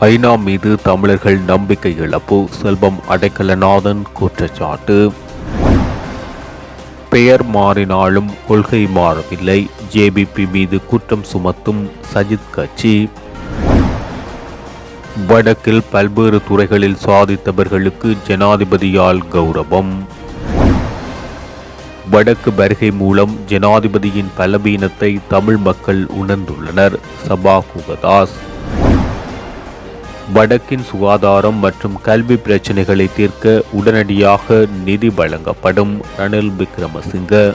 ஐநா மீது தமிழர்கள் நம்பிக்கை இழப்பு செல்வம் அடைக்கலநாதன் குற்றச்சாட்டு. பெயர் மாறினாலும் கொள்கை மாறவில்லை. ஜேபிபி மீது குற்றம் சுமத்தும் சஜித் கட்சி. வடக்கில் பல்வேறு துறைகளில் சாதித்தவர்களுக்கு ஜனாதிபதியால் கௌரவம். வடக்கு வருகை மூலம் ஜனாதிபதியின் பலவீனத்தை தமிழ் மக்கள் உணர்ந்துள்ளனர். சபா குகதாஸ் வடக்கின் சுகாதாரம் மற்றும் கல்வி பிரச்சினைகளை தீர்க்க உடனடியாக நிதி வழங்கப்படும் ரணில் விக்ரமசிங்க.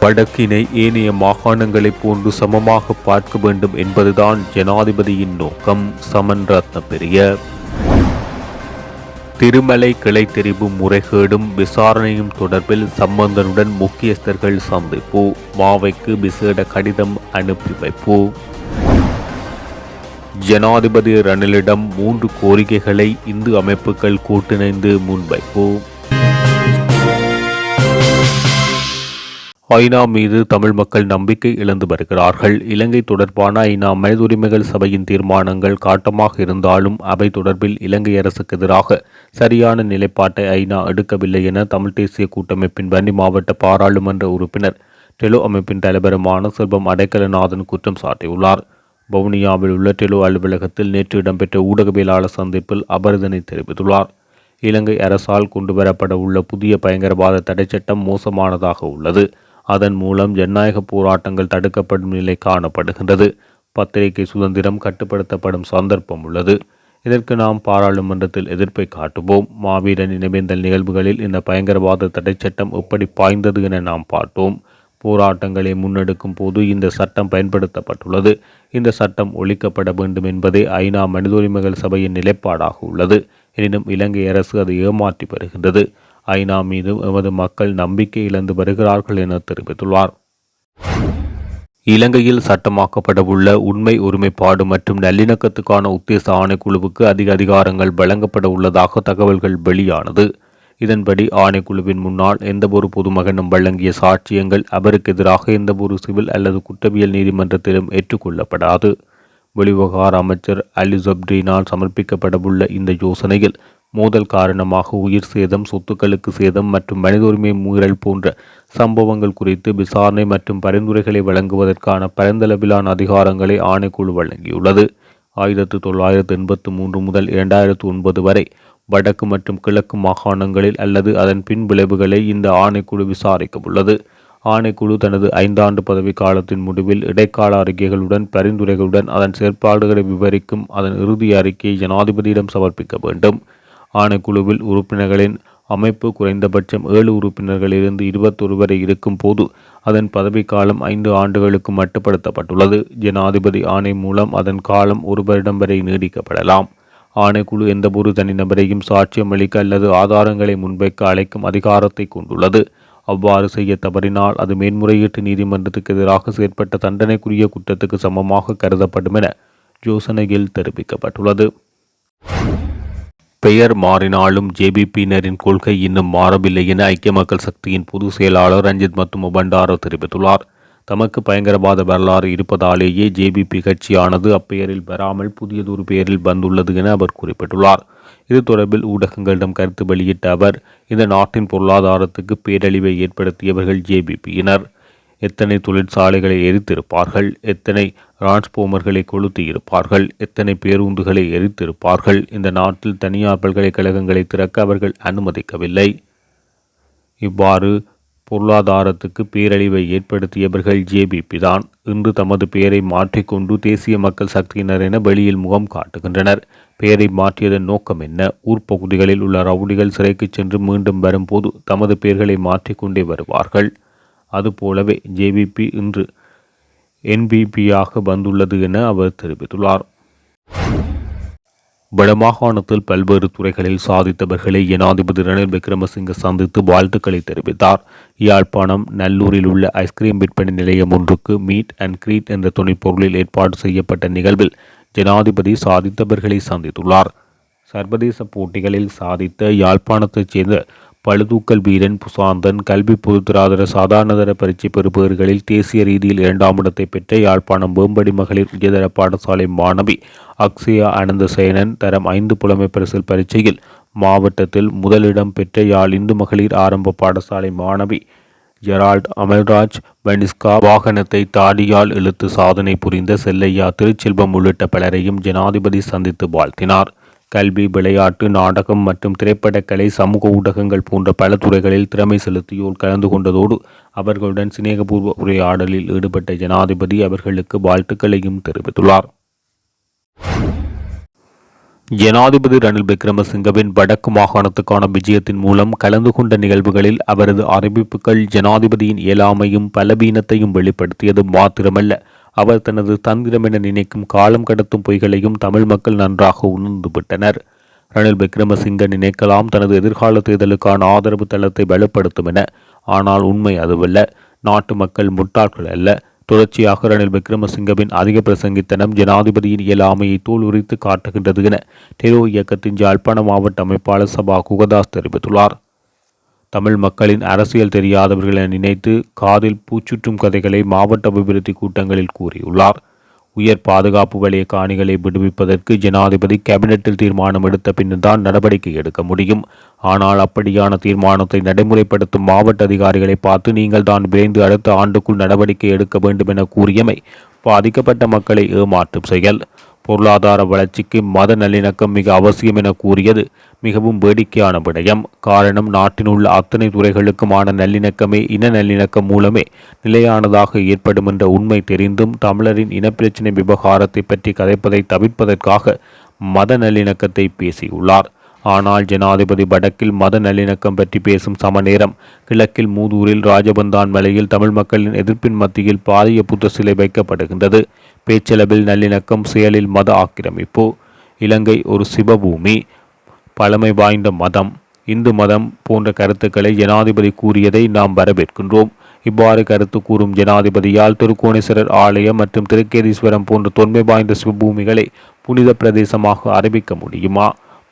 வடக்கினை ஏனைய மாகாணங்களைப் போன்று சமமாக பார்க்க வேண்டும் என்பதுதான் ஜனாதிபதியின் நோக்கம் சமன் ரத்னபெரிய. திருமலை கிளை தெரிவு முறைகேடும் விசாரணையும் தொடர்பில் சம்பந்தனுடன் முக்கியஸ்தர்கள் சந்திப்பு மாவைக்கு விசேட கடிதம் அனுப்பி வைப்பு. ஜனாதிபதி ரணிலிடம் மூன்று கோரிக்கைகளை இந்து அமைப்புகள் கூட்டிணைந்து முன்வைப்போம். ஐநா மீது தமிழ் மக்கள் நம்பிக்கை இழந்து வருகிறார்கள். இலங்கை தொடர்பான ஐநா மனித உரிமைகள் சபையின் தீர்மானங்கள் காட்டமாக இருந்தாலும் அவை தொடர்பில் இலங்கை அரசுக்கு எதிராக சரியான நிலைப்பாட்டை ஐநா எடுக்கவில்லை என தமிழ் தேசிய கூட்டமைப்பின் வன்னி மாவட்ட பாராளுமன்ற உறுப்பினர் டெலோ அமைப்பின் தலைவருமான செல்வம் அடைக்கலநாதன் குற்றம் சாட்டியுள்ளார். வவுனியாவில் உள்ள டெலோ அலுவலகத்தில் நேற்று இடம்பெற்ற ஊடகவியலாளர் சந்திப்பில் அவர் இதனை தெரிவித்துள்ளார். இலங்கை அரசால் கொண்டுவரப்பட உள்ள புதிய பயங்கரவாத தடைச்சட்டம் மோசமானதாக உள்ளது. அதன் மூலம் ஜனநாயக போராட்டங்கள் தடுக்கப்படும் நிலை காணப்படுகின்றது. பத்திரிகை சுதந்திரம் கட்டுப்படுத்தப்படும் சந்தர்ப்பம் உள்ளது. இதற்கு நாம் பாராளுமன்றத்தில் எதிர்ப்பை காட்டுவோம். மாவீரன் நினைவேந்தல் நிகழ்வுகளில் இந்த பயங்கரவாத தடைச்சட்டம் எப்படி பாய்ந்தது என நாம் பார்த்தோம். போராட்டங்களை முன்னெடுக்கும் போது இந்த சட்டம் பயன்படுத்தப்பட்டுள்ளது. இந்த சட்டம் ஒழிக்கப்பட வேண்டும் என்பதே ஐநா மனித உரிமைகள் சபையின் நிலைப்பாடாக உள்ளது. எனினும் இலங்கை அரசு அதை ஏமாற்றி வருகின்றது. ஐநா மீது எமது மக்கள் நம்பிக்கை இழந்து வருகிறார்கள் என தெரிவித்துள்ளார். இலங்கையில் சட்டமாக்கப்படவுள்ள உண்மை ஒருமைப்பாடு மற்றும் நல்லிணக்கத்துக்கான உத்தேச ஆணைக்குழுவுக்கு அதிக அதிகாரங்கள் வழங்கப்பட உள்ளதாக தகவல்கள் வெளியானது. இதன்படி ஆணைக்குழுவின் முன்னால் எந்தவொரு பொதுமகனும் வழங்கிய சாட்சியங்கள் அவருக்கு எதிராக எந்தவொரு சிவில் அல்லது குற்றவியல் நீதிமன்றத்திலும் ஏற்றுக்கொள்ளப்படாது. வெளிவகார அமைச்சர் அலி சமர்ப்பிக்கப்படவுள்ள இந்த யோசனையில் மோதல் காரணமாக உயிர் சேதம் சொத்துக்களுக்கு சேதம் மற்றும் மனித உரிமை மீறல் போன்ற சம்பவங்கள் குறித்து விசாரணை மற்றும் பரிந்துரைகளை வழங்குவதற்கான பரந்தளவிலான அதிகாரங்களை ஆணைக்குழு வழங்கியுள்ளது. ஆயிரத்து தொள்ளாயிரத்து எண்பத்து மூன்று முதல் இரண்டாயிரத்து ஒன்பது வரை வடக்கு மற்றும் கிழக்கு மாகாணங்களில் அல்லது அதன் பின் விளைவுகளை இந்த ஆணைக்குழு விசாரிக்க உள்ளது ஆணைக்குழு தனது ஐந்தாண்டு பதவி காலத்தின் முடிவில் இடைக்கால அறிக்கைகளுடன் பரிந்துரைகளுடன் அதன் செயற்பாடுகளை விவரிக்கும் அதன் இறுதி அறிக்கையை ஜனாதிபதியிடம் சமர்ப்பிக்க வேண்டும். ஆணைக்குழுவில் உறுப்பினர்களின் அமைப்பு குறைந்தபட்சம் ஏழு உறுப்பினர்களிலிருந்து இருபத்தொரு வரை இருக்கும் போது அதன் பதவிக்காலம் ஐந்து ஆண்டுகளுக்கு மட்டுப்படுத்தப்பட்டுள்ளது. ஜனாதிபதி ஆணை மூலம் அதன் காலம் ஒரு வருடம் வரை நீடிக்கப்படலாம். ஆணைக்குழு எந்தவொரு தனிநபரையும் சாட்சியம் அளிக்க அல்லது ஆதாரங்களை முன்வைக்க அழைக்கும் அதிகாரத்தை கொண்டுள்ளது. அவ்வாறு செய்ய தவறினால் அது மேன்முறையீட்டு நீதிமன்றத்துக்கு எதிராக செயற்பட்ட தண்டனைக்குரிய குற்றத்துக்கு சமமாக கருதப்படும் என யோசனையில் தெரிவிக்கப்பட்டுள்ளது. பெயர் மாறினாலும் ஜேபிபியினரின் கொள்கை இன்னும் மாறவில்லை என ஐக்கிய மக்கள் சக்தியின் பொதுச் செயலாளர் ரஞ்சித் மத்தும பண்டாரோ தெரிவித்துள்ளார். தமக்கு பயங்கரவாத வரலாறு இருப்பதாலேயே ஜேபிபி கட்சியானது அப்பெயரில் பெறாமல் புதியதொரு பெயரில் வந்துள்ளது என அவர் குறிப்பிட்டுள்ளார். இது தொடர்பில் ஊடகங்களிடம் கருத்து வெளியிட்ட அவர் இந்த நாட்டின் பொருளாதாரத்துக்கு பேரழிவை ஏற்படுத்தியவர்கள் ஜேபிபியினர் எத்தனை தொழிற்சாலைகளை எரித்திருப்பார்கள் எத்தனை டிரான்ஸ்போமர்களை கொளுத்தியிருப்பார்கள் எத்தனை பேருந்துகளை எரித்திருப்பார்கள் இந்த நாட்டில் தனியார் பல்கலைக்கழகங்களை திறக்க அவர்கள் அனுமதிக்கவில்லை. இவ்வாறு பொருளாதாரத்துக்கு பேரழிவை ஏற்படுத்தியவர்கள் ஜேபிபி தான் இன்று தமது பெயரை மாற்றிக்கொண்டு தேசிய மக்கள் சக்தியினர் என வெளியில் முகம் காட்டுகின்றனர். பெயரை மாற்றியதன் நோக்கம் என்ன? ஊர்ப்பகுதிகளில் உள்ள ரவுடிகள் சிறைக்கு சென்று மீண்டும் வரும்போது தமது பெயர்களை மாற்றிக்கொண்டே வருவார்கள். அதுபோலவே ஜேபிபி இன்று என்பிபியாக வந்துள்ளது என அவர் தெரிவித்துள்ளார். வடமாகாணத்தில் பல்வேறு துறைகளில் சாதித்தவர்களை ஜனாதிபதி ரணில் விக்ரமசிங்க சந்தித்து வாழ்த்துக்களை தெரிவித்தார். யாழ்ப்பாணம் நல்லூரில் உள்ள ஐஸ்கிரீம் விற்பனை நிலையம் ஒன்றுக்கு மீட் அண்ட் கிரீட் என்ற துணைப்பொருளில் ஏற்பாடு செய்யப்பட்ட நிகழ்வில் ஜனாதிபதி சாதித்தவர்களை சந்தித்துள்ளார். சர்வதேச போட்டிகளில் சாதித்த யாழ்ப்பாணத்தைச் சேர்ந்த பழுதூக்கல் வீரன் புசாந்தன் கல்வி பொதுத்தராதர சாதாரணதர பரீட்சை பெறுபவர்களில் தேசிய ரீதியில் இரண்டாம் இடத்தை பெற்ற யாழ்ப்பாணம் வேம்படி மகளிர் உயர்தர பாடசாலை மாணவி அக்ஷயா அனந்தசேனன் தரம் ஐந்து புலமை பரிசில் பரீட்சையில் மாவட்டத்தில் முதலிடம் பெற்ற யாழ் இந்து மகளிர் ஆரம்ப பாடசாலை மாணவி ஜெரால்ட் அமல்ராஜ் வனிஸ்கா வாகனத்தை தாடியால் இழுத்து சாதனை புரிந்த செல்லையா திருச்செல்வம் உள்ளிட்ட பலரையும் ஜனாதிபதி சந்தித்து வாழ்த்தினார். கல்வி விளையாட்டு நாடகம் மற்றும் திரைப்படக்கலை சமூக ஊடகங்கள் போன்ற பல துறைகளில் திறமை செலுத்தியோர் கலந்து கொண்டதோடு அவர்களுடன் சிநேகபூர்வ உரையாடலில் ஈடுபட்ட ஜனாதிபதி அவர்களுக்கு வாழ்த்துக்களையும் தெரிவித்துள்ளார். ஜனாதிபதி ரணில் விக்ரமசிங்கவின் வடக்கு மாகாணத்துக்கான விஜயத்தின் மூலம் கலந்து கொண்ட நிகழ்வுகளில் அவரது அறிவிப்புகள் ஜனாதிபதியின் இயலாமையும் பலவீனத்தையும் வெளிப்படுத்தியது மாத்திரமல்ல. அவர் தனது தந்திரம் என நினைக்கும் காலம் கடத்தும் பொய்களையும் தமிழ் மக்கள் நன்றாக உணர்ந்துவிட்டனர் ரணில் விக்ரமசிங்க நினைக்கலாம் தனது எதிர்கால தேர்தலுக்கான ஆதரவு தளத்தை வலுப்படுத்தும் என. ஆனால் உண்மை அதுவல்ல. நாட்டு மக்கள் முட்டாள்கள் அல்ல. தொடர்ச்சியாக ரணில் விக்ரமசிங்கவின் அதிக பிரசங்கித்தனம் ஜனாதிபதியின் இயலாமையை தூள் உரித்து காட்டுகின்றது என. டெரோ இயக்கத்தின் ஜாழ்ப்பாண மாவட்ட அமைப்பாளர் சபா குகதாஸ் தெரிவித்துள்ளார். தமிழ் மக்களின் அரசியல் தெரியாதவர்கள் என நினைத்து காதில் பூச்சுற்றும் கதைகளை மாவட்ட அபிவிருத்தி கூட்டங்களில் கூறியுள்ளார். உயர் பாதுகாப்பு வலய காணிகளை விடுவிப்பதற்கு ஜனாதிபதி கேபினெட்டில் தீர்மானம் எடுத்த பின்னர்தான் நடவடிக்கை எடுக்க முடியும். ஆனால் அப்படியான தீர்மானத்தை நடைமுறைப்படுத்தும் மாவட்ட அதிகாரிகளை பார்த்து நீங்கள் தான் விரைந்து அடுத்த ஆண்டுக்குள் நடவடிக்கை எடுக்க வேண்டும் என கூறியமை பாதிக்கப்பட்ட மக்களை ஏமாற்றும் செயல். பொருளாதார வளர்ச்சிக்கு மத நல்லிணக்கம் மிக அவசியம் என கூறியது. மிகவும் வேடிக்கையான விடயம். காரணம் நாட்டில் உள்ள அத்தனை துறைகளுக்குமான நல்லிணக்கமே இன நல்லிணக்கம் மூலமே நிலையானதாக ஏற்படும் என்ற உண்மை தெரிந்தும் தமிழரின் இனப்பிரச்சினை விவகாரத்தை பற்றி கதைப்பதை தவிர்ப்பதற்காக மத நல்லிணக்கத்தை பேசியுள்ளார். ஆனால் ஜனாதிபதி வடக்கில் மத நல்லிணக்கம் பற்றி பேசும் சமநேரம். கிழக்கில் மூதூரில் ராஜபந்தான் மலையில் தமிழ் மக்களின் எதிர்ப்பின் மத்தியில் பாரிய புத்த சிலை வைக்கப்படுகின்றது. பேச்சளவில் நல்லிணக்கம் செயலில் மத ஆக்கிரமிப்பு. இலங்கை ஒரு சிவபூமி பழமை வாய்ந்த மதம். இந்து மதம் போன்ற கருத்துக்களை ஜனாதிபதி கூறியதை நாம் வரவேற்கின்றோம். இவ்வாறு கருத்து கூறும் ஜனாதிபதியால் திருக்கோணேஸ்வரர் ஆலயம் மற்றும் திருக்கேதீஸ்வரம் போன்ற தொன்மை வாய்ந்த சிவபூமிகளை புனித பிரதேசமாக அறிவிக்க முடியுமா?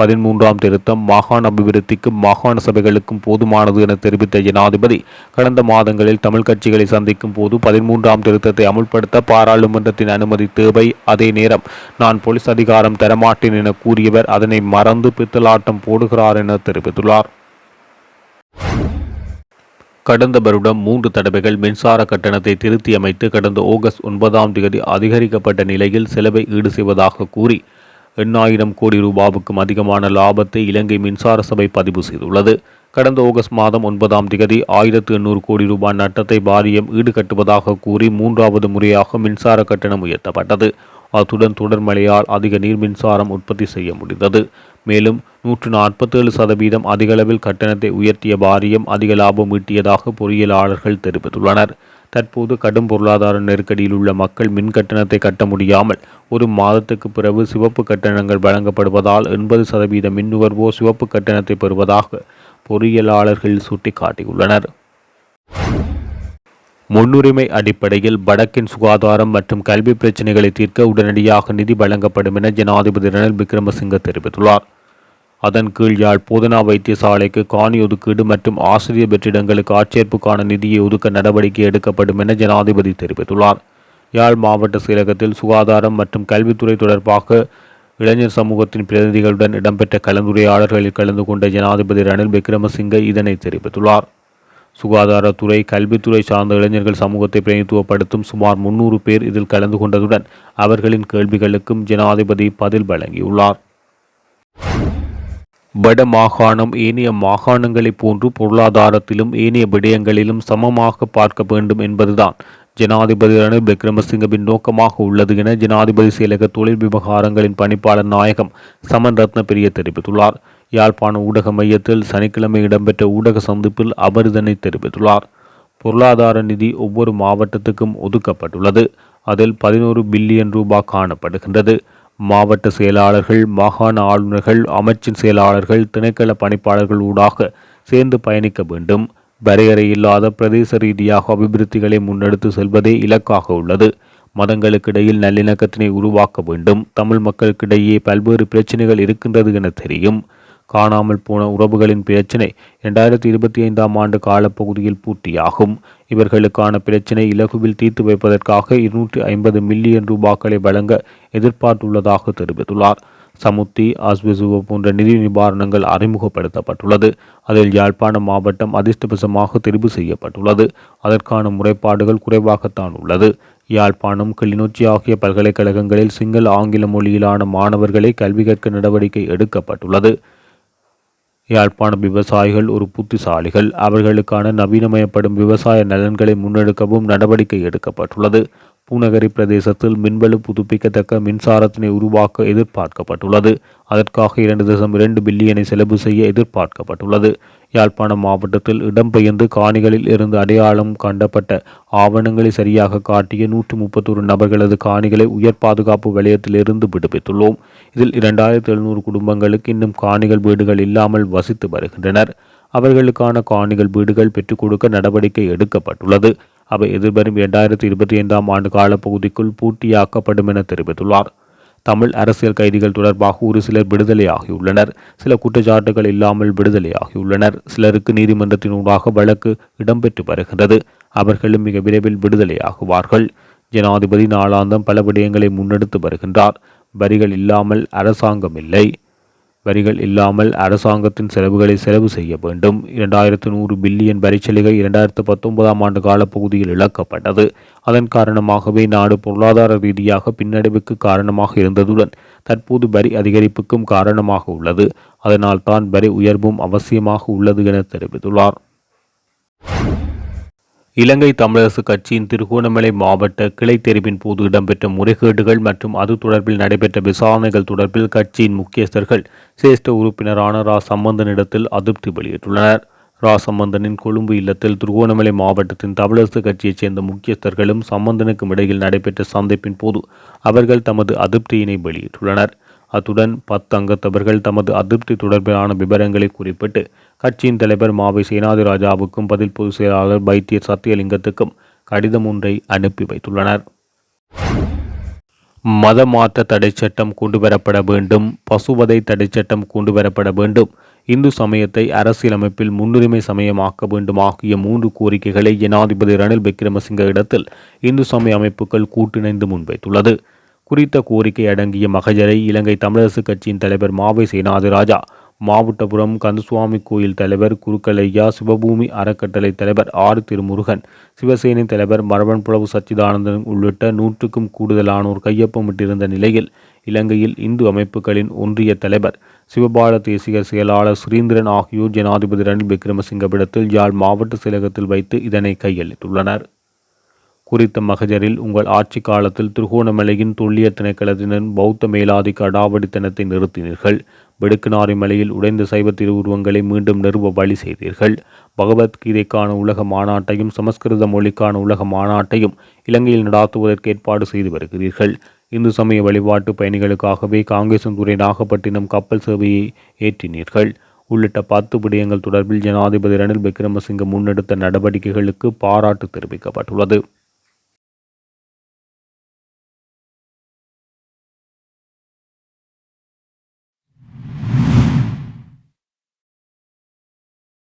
பதிமூன்றாம் திருத்தம் மாகாண அபிவிருத்திக்கும் மாகாண சபைகளுக்கும் போதுமானது என தெரிவித்த ஜனாதிபதி கடந்த மாதங்களில் தமிழ் கட்சிகளை சந்திக்கும் போது பதிமூன்றாம் திருத்தத்தை அமுல்படுத்த பாராளுமன்றத்தின் அனுமதி தேவை. அதே நேரம் நான் போலீஸ் அதிகாரம் தரமாட்டேன் என கூறியவர் அதனை மறந்து பித்தலாட்டம் போடுகிறார் என தெரிவித்துள்ளார். கடந்த வருடம் மூன்று தடவைகள் மின்சார கட்டணத்தை திருத்தி அமைத்து கடந்த ஆகஸ்ட் ஒன்பதாம் தேதி அதிகரிக்கப்பட்ட நிலையில் செலவை ஈடு செய்வதாக கூறி எண்ணாயிரம் கோடி ரூபாவுக்கும் அதிகமான லாபத்தை இலங்கை மின்சார சபை பதிவு செய்துள்ளது. கடந்த ஆகஸ்ட் மாதம் ஒன்பதாம் திகதி ஆயிரத்து எண்ணூறு கோடி ரூபாய் நட்டத்தை வாரியம் ஈடுகட்டுவதாக கூறி மூன்றாவது முறையாக மின்சார கட்டணம் உயர்த்தப்பட்டது. அத்துடன் தொடர் மழையால் அதிக நீர் மின்சாரம் உற்பத்தி செய்ய முடிந்தது. மேலும் நூற்று நாற்பத்தேழு சதவீதம் அதிகளவில் கட்டணத்தை உயர்த்திய வாரியம் அதிக லாபம் ஈட்டியதாக பொறியியலாளர்கள் தெரிவித்துள்ளனர். தற்போது கடும் பொருளாதார நெருக்கடியில் உள்ள மக்கள் மின் கட்டணத்தை கட்ட முடியாமல் ஒரு மாதத்துக்கு பிறகு சிவப்பு கட்டணங்கள் வழங்கப்படுவதால் எண்பது சதவீத மின் நுகர்வோர் சிவப்பு கட்டணத்தை பெறுவதாக பொறியியலாளர்கள் சுட்டிக்காட்டியுள்ளனர். முன்னுரிமை அடிப்படையில் வடக்கின் சுகாதாரம் மற்றும் கல்வி பிரச்சினைகளை தீர்க்க உடனடியாக நிதி வழங்கப்படும் என ஜனாதிபதி ரணில் விக்ரமசிங்க தெரிவித்துள்ளார். அதன் கீழ் யாழ் போதனா வைத்தியசாலைக்கு காணி ஒதுக்கீடு மற்றும் ஆசிரியர் வெற்றிடங்களுக்கு ஆட்சேர்ப்புக்கான நிதியை ஒதுக்க நடவடிக்கை எடுக்கப்படும் என ஜனாதிபதி தெரிவித்துள்ளார். யாழ் மாவட்ட செயலகத்தில் சுகாதாரம் மற்றும் கல்வித்துறை தொடர்பாக இளைஞர் சமூகத்தின் பிரதிநிதிகளுடன் இடம்பெற்ற கலந்துரையாடல்களில் கலந்து கொண்ட ஜனாதிபதி ரணில் விக்ரமசிங்க இதனை தெரிவித்துள்ளார். சுகாதாரத்துறை கல்வித்துறை சார்ந்த இளைஞர்கள் சமூகத்தை பிரதிநிதித்துவப்படுத்தும் சுமார் முன்னூறு பேர் இதில் கலந்து கொண்டதுடன் அவர்களின் கேள்விகளுக்கும் ஜனாதிபதி பதில் வழங்கியுள்ளார். வட மாகாணம் ஏனைய மாகாணங்களைப் போன்று பொருளாதாரத்திலும் ஏனைய விடயங்களிலும் சமமாக பார்க்க வேண்டும் என்பதுதான் ஜனாதிபதி ரணில் விக்ரமசிங்கவின் நோக்கமாக உள்ளது என ஜனாதிபதி செயலக தொழில் விவகாரங்களின் பணிப்பாளர் நாயகம் சமன் ரத்னபிரிய தெரிவித்துள்ளார். யாழ்ப்பாண ஊடக மையத்தில் சனிக்கிழமை இடம்பெற்ற ஊடக சந்திப்பில் அவர் இதனை தெரிவித்துள்ளார். பொருளாதார நிதி ஒவ்வொரு மாவட்டத்துக்கும் ஒதுக்கப்பட்டுள்ளது. அதில் பதினோரு பில்லியன் ரூபாய் காணப்படுகின்றது. மாவட்ட செயலாளர்கள் மாகாண ஆளுநர்கள் அமைச்சின் செயலாளர்கள் திணைக்கள பணிப்பாளர்கள் ஊடாக சேர்ந்து பயணிக்க வேண்டும். வரையறையில்லாத பிரதேச ரீதியாக அபிவிருத்திகளை முன்னெடுத்து செல்வதே இலக்காக உள்ளது. மதங்களுக்கிடையில் நல்லிணக்கத்தினை உருவாக்க வேண்டும். தமிழ் மக்களுக்கிடையே பல்வேறு பிரச்சனைகள் இருக்கின்றது என தெரியும். காணாமல் போன உறவுகளின் பிரச்சினை இரண்டாயிரத்தி இருபத்தி ஐந்தாம் ஆண்டு காலப்பகுதியில் பூர்த்தியாகும். இவர்களுக்கான பிரச்சினை இலகுவில் தீர்த்து வைப்பதற்காக இருநூற்றி ஐம்பது மில்லியன் ரூபாக்களை வழங்க எதிர்பார்த்துள்ளதாக தெரிவித்துள்ளார். சமுத்தி ஆஸ்பிசுவ போன்ற நிதி நிவாரணங்கள் அறிமுகப்படுத்தப்பட்டுள்ளது. அதில் யாழ்ப்பாணம் மாவட்டம் அதிர்ஷ்டவசமாக தெரிவு செய்யப்பட்டுள்ளது. அதற்கான முறைப்பாடுகள் குறைவாகத்தான் உள்ளது. யாழ்ப்பாணம் கிளிநொச்சி ஆகிய பல்கலைக்கழகங்களில் சிங்கள ஆங்கில மொழியிலான மாணவர்களை கல்வி கற்க நடவடிக்கை எடுக்கப்பட்டுள்ளது. யாழ்ப்பாண விவசாயிகள் ஒரு புத்திசாலிகள். அவர்களுக்கான நவீனமயப்படும் விவசாய நலன்களை முன்னெடுக்கவும் நடவடிக்கை எடுக்கப்பட்டுள்ளது. பூநகரி பிரதேசத்தில் மின்வலு புதுப்பிக்கத்தக்க மின்சாரத்தினை உருவாக்க எதிர்பார்க்கப்பட்டுள்ளது. அதற்காக இரண்டு தசம் இரண்டு பில்லியனை செலவு செய்ய எதிர்பார்க்கப்பட்டுள்ளது. யாழ்ப்பாணம் மாவட்டத்தில் இடம்பெயர்ந்து காணிகளில் இருந்து அடையாளம் கண்டப்பட்ட ஆவணங்களை சரியாக காட்டிய நூற்று முப்பத்தொரு நபர்களது காணிகளை உயர் பாதுகாப்பு வலயத்திலிருந்து விடுவித்துள்ளோம். இதில் இரண்டாயிரத்தி எழுநூறு குடும்பங்களுக்கு இன்னும் காணிகள் வீடுகள் இல்லாமல் வசித்து வருகின்றனர். அவர்களுக்கான காணிகள் வீடுகள் பெற்றுக் கொடுக்க நடவடிக்கை எடுக்கப்பட்டுள்ளது. அவை எதிர்வரும் இரண்டாயிரத்தி இருபத்தி ஐந்தாம் ஆண்டு காலப்பகுதிக்குள் பூட்டியாக்கப்படும் என தெரிவித்துள்ளார். தமிழ் அரசியல் கைதிகள் தொடர்பாக ஒரு சிலர் விடுதலையாகியுள்ளனர். சில குற்றச்சாட்டுகள் இல்லாமல் விடுதலையாகியுள்ளனர். சிலருக்கு நீதிமன்றத்தினூடாக வழக்கு இடம்பெற்று வருகின்றது. அவர்களும் மிக விரைவில் விடுதலையாகுவார்கள். ஜனாதிபதி நாளாந்தம் பல விடயங்களை முன்னெடுத்து வருகின்றார். வரிகள் இல்லாமல் அரசாங்கம் இல்லை. வரிகள் இல்லாமல் அரசாங்கத்தின் செலவுகளை செலவு செய்ய வேண்டும். இரண்டாயிரத்து நூறு பில்லியன் வரிச்சலுகை இரண்டாயிரத்து பத்தொன்பதாம் ஆண்டு காலப்பகுதியில் இழக்கப்பட்டது. அதன் காரணமாகவே நாடு பொருளாதார ரீதியாக பின்னடைவுக்கு காரணமாக இருந்ததுடன் தற்போது வரி அதிகரிப்புக்கும் காரணமாக உள்ளது. அதனால் தான் வரி உயர்வும் அவசியமாக உள்ளது என தெரிவித்துள்ளார். இலங்கை தமிழரசு கட்சியின் திருகோணமலை மாவட்ட கிளை தெரிவின் போது இடம்பெற்ற முறைகேடுகள் மற்றும் அது தொடர்பில் நடைபெற்ற விசாரணைகள் தொடர்பில் கட்சியின் முக்கியஸ்தர்கள் சிரேஷ்ட உறுப்பினரான ரா. சம்பந்தனிடத்தில் அதிருப்தி வெளியிட்டுள்ளனர். ரா. சம்பந்தனின் கொழும்பு இல்லத்தில் திருகோணமலை மாவட்டத்தின் தமிழரசு கட்சியைச் சேர்ந்த முக்கியஸ்தர்களும் சம்பந்தனுக்கும் இடையில் நடைபெற்ற சந்திப்பின் போது அவர்கள் தமது அதிருப்தியினை வெளியிட்டுள்ளனர். அத்துடன் பத்து அங்கத்தவர்கள் தமது அதிருப்தி தொடர்பிலான விவரங்களை குறிப்பிட்டு கட்சியின் தலைவர் மாவை சேனாதிராஜாவுக்கும் பதில் பொதுச் செயலாளர் வைத்தியர் சத்தியலிங்கத்துக்கும் கடிதம் ஒன்றை அனுப்பி வைத்துள்ளனர். மத மாற்ற தடை சட்டம் கொண்டுவரப்பட வேண்டும் பசுவதை தடை சட்டம் கொண்டுவரப்பட வேண்டும் இந்து சமயத்தை அரசியலமைப்பில் முன்னுரிமை சமயமாக்க வேண்டும் ஆகிய மூன்று கோரிக்கைகளை ஜனாதிபதி ரணில் விக்ரமசிங்க இடத்தில் இந்து சமய அமைப்புகள் கூட்டிணைந்து முன்வைத்துள்ளது. குறித்த கோரிக்கை அடங்கிய மகஜரை இலங்கை தமிழரசு கட்சியின் தலைவர் மாவை சேனாதிராஜா மாவட்டபுரம் கந்தசுவாமி கோயில் தலைவர் குருக்கலையா சிவபூமி அறக்கட்டளை தலைவர் ஆறு திருமுருகன் சிவசேனை தலைவர் மரபன் புலவு சச்சிதானந்தன் உள்ளிட்ட நூற்றுக்கும் கூடுதலானோர் கையொப்பமிட்டிருந்த நிலையில் இலங்கையில் இந்து அமைப்புகளின் ஒன்றிய தலைவர் சிவபால தேசிய செயலாளர் சுரீந்திரன் ஆகியோர் ஜனாதிபதி ரணில் விக்ரமசிங்கவிடத்தில் யாழ் மாவட்ட செயலகத்தில் வைத்து இதனை கையளித்துள்ளனர். குறித்த மகஜரில் உங்கள் ஆட்சி காலத்தில் திருகோணமலையின் துல்லிய திணைக்களத்தினர் பௌத்த மேலாதிக்க அடாவடித்தனத்தை நிறுத்தினீர்கள். வெடுக்குநாரி மலையில் உடைந்த சைவ திருவுருவங்களை மீண்டும் நிறுவ வழி செய்தீர்கள். பகவத்கீதைக்கான உலக மாநாட்டையும் சமஸ்கிருத மொழிக்கான உலக மாநாட்டையும் இலங்கையில் நடாத்துவதற்கு ஏற்பாடு செய்து வருகிறீர்கள். இந்து சமய வழிபாட்டு பயணிகளுக்காகவே காங்கேசந்துறை நாகப்பட்டினம் கப்பல் சேவையை ஏற்றினீர்கள். உள்ளிட்ட பத்து விடயங்கள் தொடர்பில் ஜனாதிபதி ரணில் விக்ரமசிங்க முன்னெடுத்த நடவடிக்கைகளுக்கு பாராட்டு தெரிவிக்கப்பட்டுள்ளது.